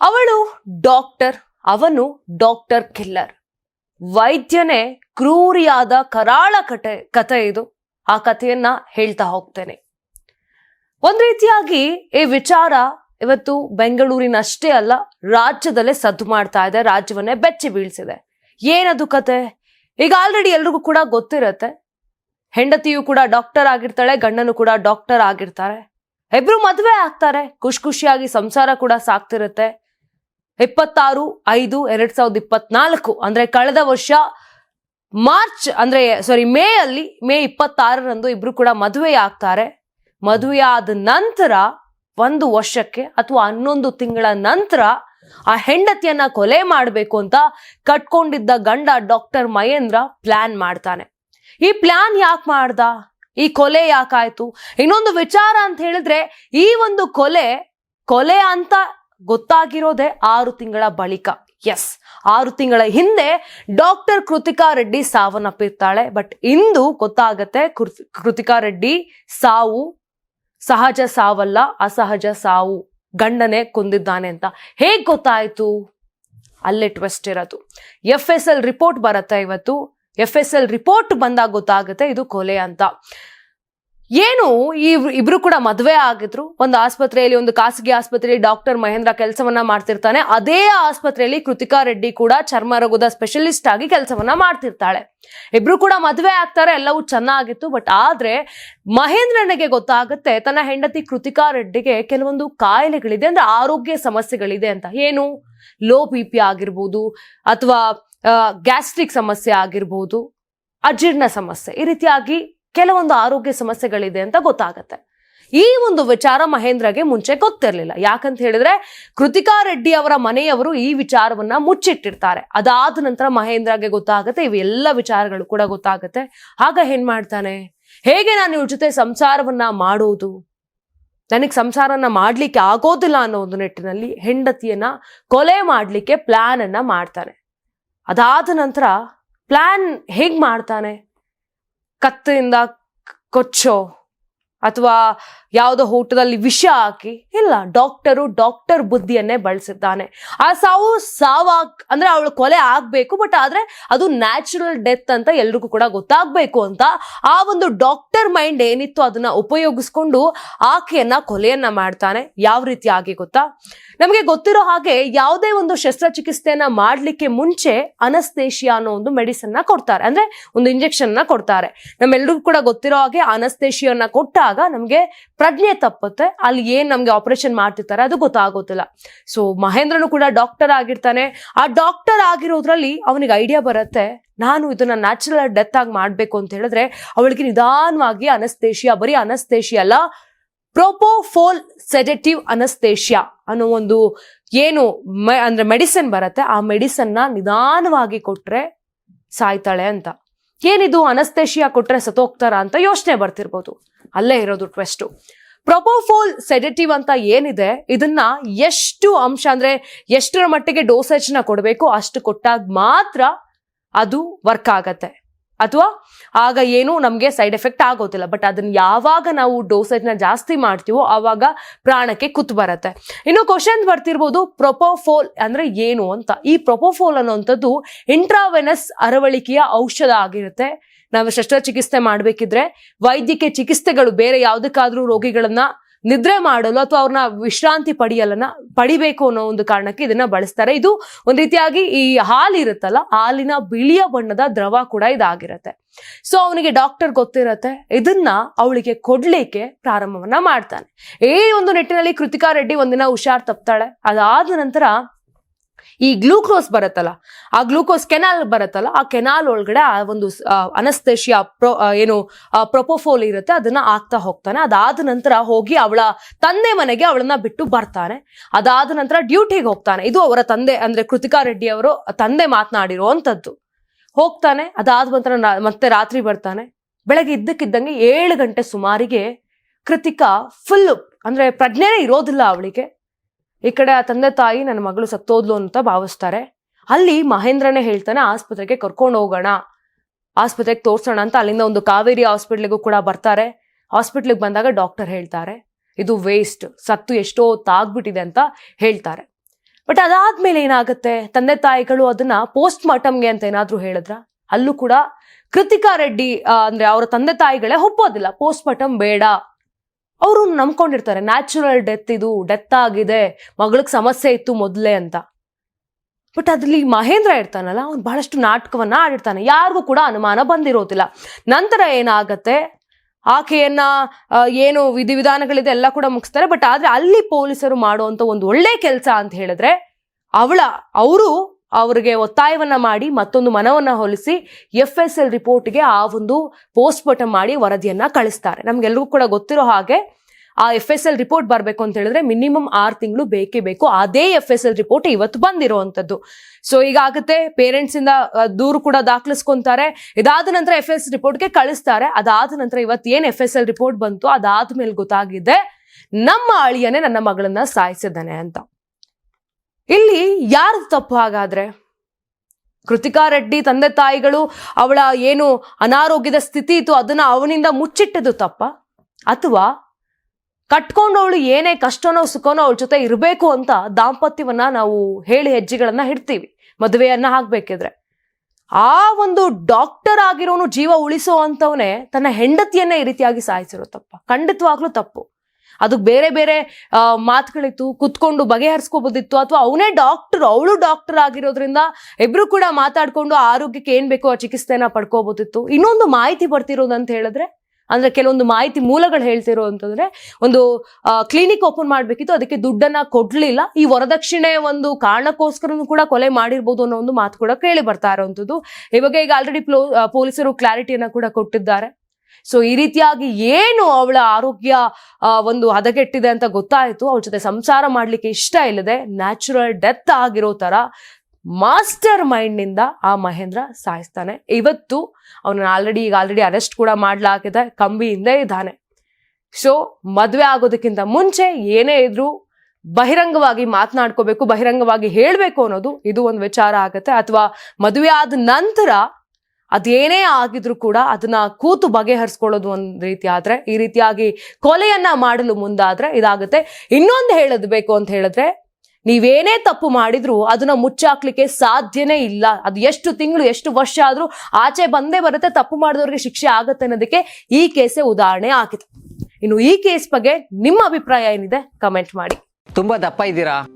ಅವಳು ಡಾಕ್ಟರ್, ಅವನು doctor killer. ವೈದ್ಯನೇ ಕ್ರೂರಿಯಾದ ಕರಾಳ ಕತೆ, ಕಥೆ ಇದು. ಆ ಕಥೆಯನ್ನ ಹೇಳ್ತಾ ಹೋಗ್ತೇನೆ. ಒಂದ್ ರೀತಿಯಾಗಿ ಈ ವಿಚಾರ ಇವತ್ತು ಬೆಂಗಳೂರಿನಷ್ಟೇ ಅಲ್ಲ, ರಾಜ್ಯದಲ್ಲೇ ಸದ್ದು ಮಾಡ್ತಾ ಇದೆ, ರಾಜ್ಯವನ್ನೇ ಬೆಚ್ಚಿ ಬೀಳ್ಸಿದೆ. ಏನದು ಕತೆ? ಈಗ ಆಲ್ರೆಡಿ ಎಲ್ರಿಗೂ ಕೂಡ ಗೊತ್ತಿರತ್ತೆ. ಹೆಂಡತಿಯು ಕೂಡ ಡಾಕ್ಟರ್ ಆಗಿರ್ತಾಳೆ, ಗಂಡನು ಕೂಡ ಡಾಕ್ಟರ್ ಆಗಿರ್ತಾರೆ. ಇಬ್ರು ಮದುವೆ ಆಗ್ತಾರೆ, ಖುಷಿ ಖುಷಿಯಾಗಿ ಸಂಸಾರ ಕೂಡ ಸಾಕ್ತಿರುತ್ತೆ. ಇಪ್ಪತ್ತಾರು, ಐದು, ಎರಡ್ ಸಾವಿರದ ಇಪ್ಪತ್ನಾಲ್ಕು, ಅಂದ್ರೆ ಕಳೆದ ವರ್ಷ ಮಾರ್ಚ್, ಅಂದ್ರೆ ಸಾರಿ ಮೇ ಅಲ್ಲಿ ಮೇ ಇಪ್ಪತ್ತಾರರಂದು ಇಬ್ರು ಕೂಡ ಮದುವೆ ಆಗ್ತಾರೆ ಮದುವೆ ಆದ ನಂತರ ಒಂದು ವರ್ಷಕ್ಕೆ ಅಥವಾ ಹನ್ನೊಂದು ತಿಂಗಳ ನಂತರ ಆ ಹೆಂಡತಿಯನ್ನ ಕೊಲೆ ಮಾಡಬೇಕು ಅಂತ ಕಟ್ಕೊಂಡಿದ್ದ ಗಂಡ ಡಾಕ್ಟರ್ ಮಹೇಂದ್ರ ಪ್ಲಾನ್ ಮಾಡ್ತಾನೆ. ಈ ಪ್ಲಾನ್ ಯಾಕೆ ಮಾಡ್ದ? ಈ ಕೊಲೆ ಯಾಕಾಯ್ತು? ಇನ್ನೊಂದು ವಿಚಾರ ಅಂತ ಹೇಳಿದ್ರೆ ಈ ಒಂದು ಕೊಲೆ ಕೊಲೆ ಅಂತ ಗೊತ್ತಾಗಿರೋದೇ ಆರು ತಿಂಗಳ ಬಳಿಕ. ಎಸ್ ಆರು ತಿಂಗಳ ಹಿಂದೆ ಡಾಕ್ಟರ್ ಕೃತಿಕಾ ರೆಡ್ಡಿ ಸಾವನ್ನಪ್ಪಿರ್ತಾಳೆ, ಬಟ್ ಇಂದು ಗೊತ್ತಾಗತ್ತೆ ಕೃತ್- ಕೃತಿಕಾ ರೆಡ್ಡಿ ಸಾವು, ಸಹಜ ಸಾವಲ್ಲ, ಅಸಹಜ ಸಾವು ಗಂಡನೇ ಕೊಂದಿದ್ದಾನೆ ಅಂತ. ಹೇಗ್ ಗೊತ್ತಾಯ್ತು? ಅಲ್ಲೇ ಟ್ವೆಸ್ಟ್ ಇರೋದು. ಎಫ್ ಎಸ್ ಎಲ್ ರಿಪೋರ್ಟ್ ಬರುತ್ತೆ ಇವತ್ತು. ಎಫ್ ಎಸ್ ಎಲ್ ರಿಪೋರ್ಟ್ ಬಂದಾಗ ಗೊತ್ತಾಗುತ್ತೆ ಇದು ಕೊಲೆ ಅಂತ. ಏನು ಈ ಇಬ್ರು ಕೂಡ ಮದುವೆ ಆಗಿದ್ರು. ಒಂದು ಆಸ್ಪತ್ರೆಯಲ್ಲಿ, ಒಂದು ಖಾಸಗಿ ಆಸ್ಪತ್ರೆಯಲ್ಲಿ ಡಾಕ್ಟರ್ ಮಹೇಂದ್ರ ಕೆಲಸವನ್ನ ಮಾಡ್ತಿರ್ತಾನೆ. ಅದೇ ಆಸ್ಪತ್ರೆಯಲ್ಲಿ ಕೃತಿಕಾ ರೆಡ್ಡಿ ಕೂಡ ಚರ್ಮ ರೋಗದ ಸ್ಪೆಷಲಿಸ್ಟ್ ಆಗಿ ಕೆಲಸವನ್ನ ಮಾಡ್ತಿರ್ತಾಳೆ. ಇಬ್ರು ಕೂಡ ಮದುವೆ ಆಗ್ತಾರೆ, ಎಲ್ಲವೂ ಚೆನ್ನಾಗಿತ್ತು. ಬಟ್ ಆದ್ರೆ ಮಹೇಂದ್ರನಿಗೆ ಗೊತ್ತಾಗುತ್ತೆ, ತನ್ನ ಹೆಂಡತಿ ಕೃತಿಕಾ ರೆಡ್ಡಿಗೆ ಕೆಲವೊಂದು ಕಾಯಿಲೆಗಳಿದೆ ಅಂದ್ರೆ ಆರೋಗ್ಯ ಸಮಸ್ಯೆಗಳಿದೆ ಅಂತ. ಏನು? ಲೋ ಬಿ ಪಿ ಆಗಿರ್ಬೋದು, ಅಥವಾ ಗ್ಯಾಸ್ಟ್ರಿಕ್ ಸಮಸ್ಯೆ ಆಗಿರ್ಬೋದು, ಅಜೀರ್ಣ ಸಮಸ್ಯೆ. ಈ ರೀತಿಯಾಗಿ ಕೆಲವೊಂದು ಆರೋಗ್ಯ ಸಮಸ್ಯೆಗಳಿದೆ ಅಂತ ಗೊತ್ತಾಗತ್ತೆ. ಈ ಒಂದು ವಿಚಾರ ಮಹೇಂದ್ರಗೆ ಮುಂಚೆ ಗೊತ್ತಿರಲಿಲ್ಲ. ಯಾಕಂತ ಹೇಳಿದ್ರೆ ಕೃತಿಕಾ ರೆಡ್ಡಿ ಅವರ ಮನೆಯವರು ಈ ವಿಚಾರವನ್ನ ಮುಚ್ಚಿಟ್ಟಿರ್ತಾರೆ. ಅದಾದ ನಂತರ ಮಹೇಂದ್ರಗೆ ಗೊತ್ತಾಗುತ್ತೆ ಇವೆಲ್ಲ ವಿಚಾರಗಳು ಕೂಡ ಗೊತ್ತಾಗುತ್ತೆ. ಆಗ ಏನ್ ಮಾಡ್ತಾನೆ? ಹೇಗೆ ನಾನು ಇವ್ರ ಜೊತೆ ಸಂಸಾರವನ್ನ ಮಾಡೋದು? ನನಗೆ ಸಂಸಾರನ ಮಾಡ್ಲಿಕ್ಕೆ ಆಗೋದಿಲ್ಲ ಅನ್ನೋ ಒಂದು ನಿಟ್ಟಿನಲ್ಲಿ ಹೆಂಡತಿಯನ್ನ ಕೊಲೆ ಮಾಡ್ಲಿಕ್ಕೆ ಪ್ಲಾನ್ ಅನ್ನ ಮಾಡ್ತಾನೆ. ಅದಾದ ನಂತರ ಪ್ಲಾನ್ ಹೇಗ್ ಮಾಡ್ತಾನೆ? ಕತ್ತಿಯಿಂದ ಕೊಚ್ಚೋ ಅಥವಾ ಯಾವುದೋ ಊಟದಲ್ಲಿ ವಿಷ ಹಾಕಿ, ಇಲ್ಲ, ಡಾಕ್ಟರು ಡಾಕ್ಟರ್ ಬುದ್ಧಿಯನ್ನೇ ಬಳಸಿದ್ದಾನೆ. ಆ ಸಾವು ಸಾವಾಗ್, ಅಂದ್ರೆ ಅವಳು ಕೊಲೆ ಆಗ್ಬೇಕು, ಬಟ್ ಆದ್ರೆ ಅದು ನ್ಯಾಚುರಲ್ ಡೆತ್ ಅಂತ ಎಲ್ರಿಗೂ ಕೂಡ ಗೊತ್ತಾಗ್ಬೇಕು ಅಂತ ಆ ಒಂದು ಡಾಕ್ಟರ್ ಮೈಂಡ್ ಏನಿತ್ತು ಅದನ್ನ ಉಪಯೋಗಿಸ್ಕೊಂಡು ಆಕೆಯನ್ನ ಕೊಲೆಯನ್ನ ಮಾಡ್ತಾನೆ. ಯಾವ ರೀತಿ ಆಗಿ ಗೊತ್ತಾ? ನಮಗೆ ಗೊತ್ತಿರೋ ಹಾಗೆ ಯಾವುದೇ ಒಂದು ಶಸ್ತ್ರಚಿಕಿತ್ಸೆಯನ್ನ ಮಾಡ್ಲಿಕ್ಕೆ ಮುಂಚೆ ಅನಸ್ತೇಶಿಯಾ ಅನ್ನೋ ಒಂದು ಮೆಡಿಸನ್ನ ಕೊಡ್ತಾರೆ. ಅಂದ್ರೆ ಒಂದು ಇಂಜೆಕ್ಷನ್ನ ಕೊಡ್ತಾರೆ. ನಮ್ಮೆಲ್ರಿಗೂ ಕೂಡ ಗೊತ್ತಿರೋ ಹಾಗೆ ಅನಸ್ತೇಶಿಯನ್ನ ಕೊಟ್ಟಾಗ ನಮ್ಗೆ ಪ್ರಜ್ಞೆ ತಪ್ಪುತ್ತೆ. ಅಲ್ಲಿ ಏನ್ ನಮ್ಗೆ ಆಪರೇಷನ್ ಮಾಡ್ತಿರ್ತಾರೆ ಅದು ಗೊತ್ತಾಗೋದಿಲ್ಲ. ಸೊ ಮಹೇಂದ್ರನು ಕೂಡ ಡಾಕ್ಟರ್ ಆಗಿರ್ತಾನೆ. ಆ ಡಾಕ್ಟರ್ ಆಗಿರೋದ್ರಲ್ಲಿ ಅವನಿಗೆ ಐಡಿಯಾ ಬರುತ್ತೆ. ನಾನು ಇದನ್ನ ನ್ಯಾಚುರಲ್ ಡೆತ್ ಆಗಿ ಮಾಡ್ಬೇಕು ಅಂತ ಹೇಳಿದ್ರೆ ಅವಳಿಗೆ ನಿಧಾನವಾಗಿ ಅನಸ್ತೇಶಿಯಾ ಬರೀ ಅನಸ್ತೇಶಿಯ ಅಲ್ಲ ಪ್ರೋಪೋಫೋಲ್ ಸೆಡೆಟಿವ್ ಅನಸ್ತೇಶಿಯಾ ಅನ್ನೋ ಒಂದು ಏನು ಅಂದ್ರೆ ಮೆಡಿಸಿನ್ ಬರುತ್ತೆ. ಆ ಮೆಡಿಸನ್ನ ನಿಧಾನವಾಗಿ ಕೊಟ್ರೆ ಸಾಯ್ತಾಳೆ ಅಂತ. ಏನಿದು ಅನಸ್ತೇಶಿಯಾ ಕೊಟ್ರೆ ಸತೋಗ್ತಾರ ಅಂತ ಯೋಚನೆ ಬರ್ತಿರ್ಬೋದು. ಅಲ್ಲೇ ಇರೋದು ಟ್ವೆಸ್ಟು ಪ್ರೊಪೋಫೋಲ್ ಸೆಡೆಟಿವ್ ಅಂತ ಏನಿದೆ, ಇದನ್ನ ಎಷ್ಟು ಅಂಶ ಅಂದ್ರೆ ಎಷ್ಟರ ಮಟ್ಟಿಗೆ ಡೋಸೇಜ್ನ ಕೊಡಬೇಕು ಅಷ್ಟು ಕೊಟ್ಟಾಗ ಮಾತ್ರ ಅದು ವರ್ಕ್ ಆಗತ್ತೆ. ಅಥವಾ ಆಗ ಏನು ನಮಗೆ ಸೈಡ್ ಎಫೆಕ್ಟ್ ಆಗೋದಿಲ್ಲ. ಬಟ್ ಅದನ್ನ ಯಾವಾಗ ನಾವು ಡೋಸೇಜ್ನ ಜಾಸ್ತಿ ಮಾಡ್ತೀವೋ ಆವಾಗ ಪ್ರಾಣಕ್ಕೆ ಕುತ್ತು ಬರುತ್ತೆ. ಇನ್ನು ಕ್ವಶನ್ ಬರ್ತಿರ್ಬೋದು ಪ್ರೊಪೋಫೋಲ್ ಅಂದ್ರೆ ಏನು ಅಂತ. ಈ ಪ್ರೊಪೋಫೋಲ್ ಅನ್ನುವಂಥದ್ದು ಇಂಟ್ರಾವೆನಸ್ ಅರವಳಿಕೆಯ ಔಷಧ ಆಗಿರುತ್ತೆ. ನಾವು ಶಸ್ತ್ರಚಿಕಿತ್ಸೆ ಮಾಡಬೇಕಿದ್ರೆ ವೈದ್ಯಕೀಯ ಚಿಕಿತ್ಸೆಗಳು ಬೇರೆ ಯಾವುದಕ್ಕಾದ್ರೂ ರೋಗಿಗಳನ್ನ ನಿದ್ರೆ ಮಾಡಲು ಅಥವಾ ಅವ್ರನ್ನ ವಿಶ್ರಾಂತಿ ಪಡೆಯಲನ್ನ ಪಡಿಬೇಕು ಅನ್ನೋ ಒಂದು ಕಾರಣಕ್ಕೆ ಇದನ್ನ ಬಳಸ್ತಾರೆ. ಇದು ಒಂದ್ ರೀತಿಯಾಗಿ ಈ ಹಾಲು ಇರುತ್ತಲ್ಲ, ಹಾಲಿನ ಬಿಳಿಯ ಬಣ್ಣದ ದ್ರವ ಕೂಡ ಇದಾಗಿರತ್ತೆ. ಸೊ ಅವನಿಗೆ ಡಾಕ್ಟರ್ ಗೊತ್ತಿರತ್ತೆ, ಇದನ್ನ ಅವಳಿಗೆ ಕೊಡ್ಲಿಕ್ಕೆ ಪ್ರಾರಂಭವನ್ನ ಮಾಡ್ತಾನೆ. ಈ ಒಂದು ನಿಟ್ಟಿನಲ್ಲಿ ಕೃತಿಕಾ ರೆಡ್ಡಿ ಒಂದಿನ ಹುಷಾರ್ ತಪ್ತಾಳೆ. ಅದಾದ ನಂತರ ಈ ಗ್ಲೂಕೋಸ್ ಬರುತ್ತಲ್ಲ, ಆ ಗ್ಲೂಕೋಸ್ ಕೆನಾಲ್ ಬರುತ್ತಲ್ಲ, ಆ ಕೆನಾಲ್ ಒಳಗಡೆ ಆ ಒಂದು ಅನಸ್ತೇಶಿಯಾ ಪ್ರೊ ಏನು ಪ್ರೊಪೋಫೋಲ್ ಇರುತ್ತೆ, ಅದನ್ನ ಆಗ್ತಾ ಹೋಗ್ತಾನೆ. ಅದಾದ ನಂತರ ಹೋಗಿ ಅವಳ ತಂದೆ ಮನೆಗೆ ಅವಳನ್ನ ಬಿಟ್ಟು ಬರ್ತಾನೆ. ಅದಾದ ನಂತರ ಡ್ಯೂಟಿಗೆ ಹೋಗ್ತಾನೆ. ಇದು ಅವರ ತಂದೆ, ಅಂದ್ರೆ ಕೃತಿಕಾ ರೆಡ್ಡಿ ಅವರು ತಂದೆ ಮಾತನಾಡಿರುವಂಥದ್ದು. ಹೋಗ್ತಾನೆ, ಅದಾದ ನಂತರ ಮತ್ತೆ ರಾತ್ರಿ ಬರ್ತಾನೆ. ಬೆಳಗ್ಗೆ ಇದ್ದಕ್ಕಿದ್ದಂಗೆ ಏಳು ಗಂಟೆ ಸುಮಾರಿಗೆ ಕೃತಿಕಾ ಫುಲ್ ಅಂದ್ರೆ ಪ್ರಜ್ಞೆನೇ ಇರೋದಿಲ್ಲ ಅವಳಿಗೆ. ಈ ಕಡೆ ಆ ತಂದೆ ತಾಯಿ ನನ್ನ ಮಗಳು ಸತ್ತೋದ್ಲು ಅಂತ ಭಾವಿಸ್ತಾರೆ. ಅಲ್ಲಿ ಮಹೇಂದ್ರನೇ ಹೇಳ್ತಾನೆ, ಆಸ್ಪತ್ರೆಗೆ ಕರ್ಕೊಂಡು ಹೋಗೋಣ, ಆಸ್ಪತ್ರೆಗೆ ತೋರಿಸೋಣ ಅಂತ ಅಲ್ಲಿಂದ ಒಂದು ಕಾವೇರಿ ಹಾಸ್ಪಿಟ್ಲಿಗೂ ಕೂಡ ಬರ್ತಾರೆ. ಹಾಸ್ಪಿಟ್ಲಿಗೆ ಬಂದಾಗ ಡಾಕ್ಟರ್ ಹೇಳ್ತಾರೆ, ಇದು ವೇಸ್ಟ್ ಸತ್ತು ಎಷ್ಟೋ ತಾಗ್ಬಿಟ್ಟಿದೆ ಅಂತ ಹೇಳ್ತಾರೆ. ಬಟ್ ಅದಾದ್ಮೇಲೆ ಏನಾಗುತ್ತೆ? ತಂದೆ ತಾಯಿಗಳು ಅದನ್ನ ಪೋಸ್ಟ್ ಮಾರ್ಟಮ್ಗೆ ಅಂತ ಏನಾದರೂ ಹೇಳಿದ್ರ? ಅಲ್ಲೂ ಕೂಡ ಕೃತಿಕಾ ರೆಡ್ಡಿ ಅಂದ್ರೆ ಅವರ ತಂದೆ ತಾಯಿಗಳೇ ಒಪ್ಪೋದಿಲ್ಲ. ಪೋಸ್ಟ್ ಮಾರ್ಟಮ್ ಬೇಡ. ಅವರು ನಂಬ್ಕೊಂಡಿರ್ತಾರೆ ನ್ಯಾಚುರಲ್ ಡೆತ್ ಇದು ಡೆತ್ ಆಗಿದೆ, ಮಗಳಿಗೆ ಸಮಸ್ಯೆ ಇತ್ತು ಮೊದಲೇ ಅಂತ. ಬಟ್ ಅದ್ರಲ್ಲಿ ಮಹೇಂದ್ರ ಇರ್ತಾನಲ್ಲ, ಅವ್ನು ಬಹಳಷ್ಟು ನಾಟಕವನ್ನ ಆಡಿರ್ತಾನೆ. ಯಾರಿಗೂ ಕೂಡ ಅನುಮಾನ ಬಂದಿರೋದಿಲ್ಲ. ನಂತರ ಏನಾಗತ್ತೆ, ಆಕೆಯನ್ನ ಏನು ವಿಧಿವಿಧಾನಗಳಿದೆ ಎಲ್ಲ ಕೂಡ ಮುಗಿಸ್ತಾರೆ. ಬಟ್ ಆದ್ರೆ ಅಲ್ಲಿ ಪೊಲೀಸರು ಮಾಡುವಂತ ಒಂದು ಒಳ್ಳೆ ಕೆಲಸ ಅಂತ ಹೇಳಿದ್ರೆ, ಅವಳ, ಅವರು ಅವ್ರಿಗೆ ಒತ್ತಾಯವನ್ನ ಮಾಡಿ ಮತ್ತೊಂದು ಮನವನ್ನ ಹೊಲಿಸಿ ಎಫ್ ಎಸ್ ಎಲ್ ರಿಪೋರ್ಟ್ಗೆ ಆ ಒಂದು ಪೋಸ್ಟ್ ಮಾರ್ಟಮ್ ಮಾಡಿ ವರದಿಯನ್ನ ಕಳಿಸ್ತಾರೆ. ನಮಗೆಲ್ಲರಿಗೂ ಕೂಡ ಗೊತ್ತಿರೋ ಹಾಗೆ ಆ ಎಫ್ ಎಸ್ ಎಲ್ ರಿಪೋರ್ಟ್ ಬರಬೇಕು ಅಂತ ಹೇಳಿದ್ರೆ ಮಿನಿಮಮ್ ಆರು ತಿಂಗಳು ಬೇಕೇ ಬೇಕು. ಅದೇ ಎಫ್ ಎಸ್ ಎಲ್ ರಿಪೋರ್ಟ್ ಇವತ್ತು ಬಂದಿರುವಂತದ್ದು ಸೊ ಈಗ ಆಗುತ್ತೆ ಪೇರೆಂಟ್ಸ್ ಇಂದ ದೂರು ಕೂಡ ದಾಖಲಿಸ್ಕೊಂತಾರೆ. ಇದಾದ ನಂತರ ಎಫ್ ಎಸ್ ರಿಪೋರ್ಟ್ಗೆ ಕಳಿಸ್ತಾರೆ. ಅದಾದ ನಂತರ ಇವತ್ತು ಏನ್ ಎಫ್ ಎಸ್ ಎಲ್ ರಿಪೋರ್ಟ್ ಬಂತು, ಅದಾದ್ಮೇಲೆ ಗೊತ್ತಾಗಿದೆ, ನಮ್ಮ ಅಳಿಯನೇ ನನ್ನ ಮಗಳನ್ನ ಸಾಯಿಸಿದ್ದಾನೆ ಅಂತ. ಇಲ್ಲಿ ಯಾರು ತಪ್ಪು ಹಾಗಾದ್ರೆ? ಕೃತಿಕಾ ರೆಡ್ಡಿ ತಂದೆ ತಾಯಿಗಳು ಅವಳ ಏನು ಅನಾರೋಗ್ಯದ ಸ್ಥಿತಿ ಇತ್ತು ಅದನ್ನ ಅವನಿಂದ ಮುಚ್ಚಿಟ್ಟದು ತಪ್ಪ? ಅಥವಾ ಕಟ್ಕೊಂಡವಳು ಏನೇ ಕಷ್ಟನೋ ಸುಖನೋ ಅವಳ ಜೊತೆ ಇರಬೇಕು ಅಂತ ದಾಂಪತ್ಯವನ್ನ ನಾವು ಹೇಳಿ ಹೆಜ್ಜೆಗಳನ್ನ ಹಿಡ್ತೀವಿ ಮದುವೆಯನ್ನ ಹಾಕ್ಬೇಕಿದ್ರೆ ಆ ಒಂದು ಡಾಕ್ಟರ್ ಆಗಿರೋನು ಜೀವ ಉಳಿಸೋ ಅಂತವನೇ ತನ್ನ ಹೆಂಡತಿಯನ್ನೇ ಈ ರೀತಿಯಾಗಿ ಸಾಯಿಸಿರೋ ತಪ್ಪ. ಖಂಡಿತವಾಗ್ಲೂ ತಪ್ಪು. ಅದಕ್ಕೆ ಬೇರೆ ಬೇರೆ ಮಾತುಗಳಿತ್ತು, ಕುತ್ಕೊಂಡು ಬಗೆಹರಿಸ್ಕೋಬೋದಿತ್ತು. ಅಥವಾ ಅವನೇ ಡಾಕ್ಟರ್ ಅವಳು ಡಾಕ್ಟರ್ ಆಗಿರೋದ್ರಿಂದ ಇಬ್ರು ಕೂಡ ಮಾತಾಡ್ಕೊಂಡು ಆರೋಗ್ಯಕ್ಕೆ ಏನ್ ಬೇಕೋ ಆ ಚಿಕಿತ್ಸೆನ ಪಡ್ಕೋಬೋದಿತ್ತು. ಇನ್ನೊಂದು ಮಾಹಿತಿ ಬರ್ತಿರೋದಂತ ಹೇಳಿದ್ರೆ, ಅಂದ್ರೆ ಕೆಲವೊಂದು ಮಾಹಿತಿ ಮೂಲಗಳು ಹೇಳ್ತಿರೋ ಅಂತಂದ್ರೆ ಒಂದು ಕ್ಲಿನಿಕ್ ಓಪನ್ ಮಾಡ್ಬೇಕಿತ್ತು, ಅದಕ್ಕೆ ದುಡ್ಡನ್ನ ಕೊಡ್ಲಿಲ್ಲ. ಈ ವರದಕ್ಷಿಣೆ ಒಂದು ಕಾರಣಕ್ಕೋಸ್ಕರನು ಕೂಡ ಕೊಲೆ ಮಾಡಿರ್ಬೋದು ಅನ್ನೋ ಒಂದು ಮಾತು ಕೂಡ ಕೇಳಿ ಬರ್ತಾ ಇರುವಂತದ್ದು ಇವಾಗ ಈಗ ಆಲ್ರೆಡಿ ಪೊಲೀಸರು ಕ್ಲಾರಿಟಿಯನ್ನ ಕೂಡ ಕೊಟ್ಟಿದ್ದಾರೆ. ಸೊ ಈ ರೀತಿಯಾಗಿ ಏನು ಅವಳ ಆರೋಗ್ಯ ಒಂದು ಹದಗೆಟ್ಟಿದೆ ಅಂತ ಗೊತ್ತಾಯ್ತು. ಅವಳ ಜೊತೆ ಸಂಸಾರ ಮಾಡ್ಲಿಕ್ಕೆ ಇಷ್ಟ ಇಲ್ಲದೆ ನ್ಯಾಚುರಲ್ ಡೆತ್ ಆಗಿರೋ ತರ ಮಾಸ್ಟರ್ ಮೈಂಡ್ನಿಂದ ಆ ಮಹೇಂದ್ರ ಸಾಯಿಸ್ತಾನೆ. ಇವತ್ತು ಅವನನ್ನು ಆಲ್ರೆಡಿ ಈಗ ಆಲ್ರೆಡಿ ಅರೆಸ್ಟ್ ಕೂಡ ಮಾಡ್ಲಾಗಿದೆ ಕಂಬಿಯಿಂದ ಇದ್ದಾನೆ. ಸೊ ಮದುವೆ ಆಗೋದಕ್ಕಿಂತ ಮುಂಚೆ ಏನೇ ಇದ್ರೂ ಬಹಿರಂಗವಾಗಿ ಮಾತನಾಡ್ಕೋಬೇಕು, ಬಹಿರಂಗವಾಗಿ ಹೇಳಬೇಕು ಅನ್ನೋದು ಇದು ಒಂದು ವಿಚಾರ ಆಗುತ್ತೆ. ಅಥವಾ ಮದುವೆ ಆದ ನಂತರ ಅದೇನೇ ಆಗಿದ್ರು ಕೂಡ ಅದನ್ನ ಕೂತು ಬಗೆಹರಿಸ್ಕೊಳ್ಳೋದು ಒಂದು ರೀತಿ ಆದ್ರೆ, ಈ ರೀತಿಯಾಗಿ ಕೊಲೆಯನ್ನ ಮಾಡಲು ಮುಂದಾದ್ರೆ ಇದಾಗುತ್ತೆ. ಇನ್ನೊಂದು ಹೇಳದ್ ಬೇಕು ಅಂತ ಹೇಳಿದ್ರೆ, ನೀವೇನೇ ತಪ್ಪು ಮಾಡಿದ್ರು ಅದನ್ನ ಮುಚ್ಚಾಕ್ಲಿಕ್ಕೆ ಸಾಧ್ಯನೇ ಇಲ್ಲ. ಅದು ಎಷ್ಟು ತಿಂಗಳು, ಎಷ್ಟು ವರ್ಷ ಆದ್ರೂ ಆಚೆ ಬಂದೇ ಬರುತ್ತೆ, ತಪ್ಪು ಮಾಡಿದವ್ರಿಗೆ ಶಿಕ್ಷೆ ಆಗತ್ತೆ ಅನ್ನೋದಕ್ಕೆ ಈ ಕೇಸೇ ಉದಾಹರಣೆ ಆಗಿದೆ. ಇನ್ನು ಈ ಕೇಸ್ ಬಗ್ಗೆ ನಿಮ್ಮ ಅಭಿಪ್ರಾಯ ಏನಿದೆ, ಕಮೆಂಟ್ ಮಾಡಿ. ತುಂಬಾ ದಪ್ಪ ಇದ್ದೀರಾ?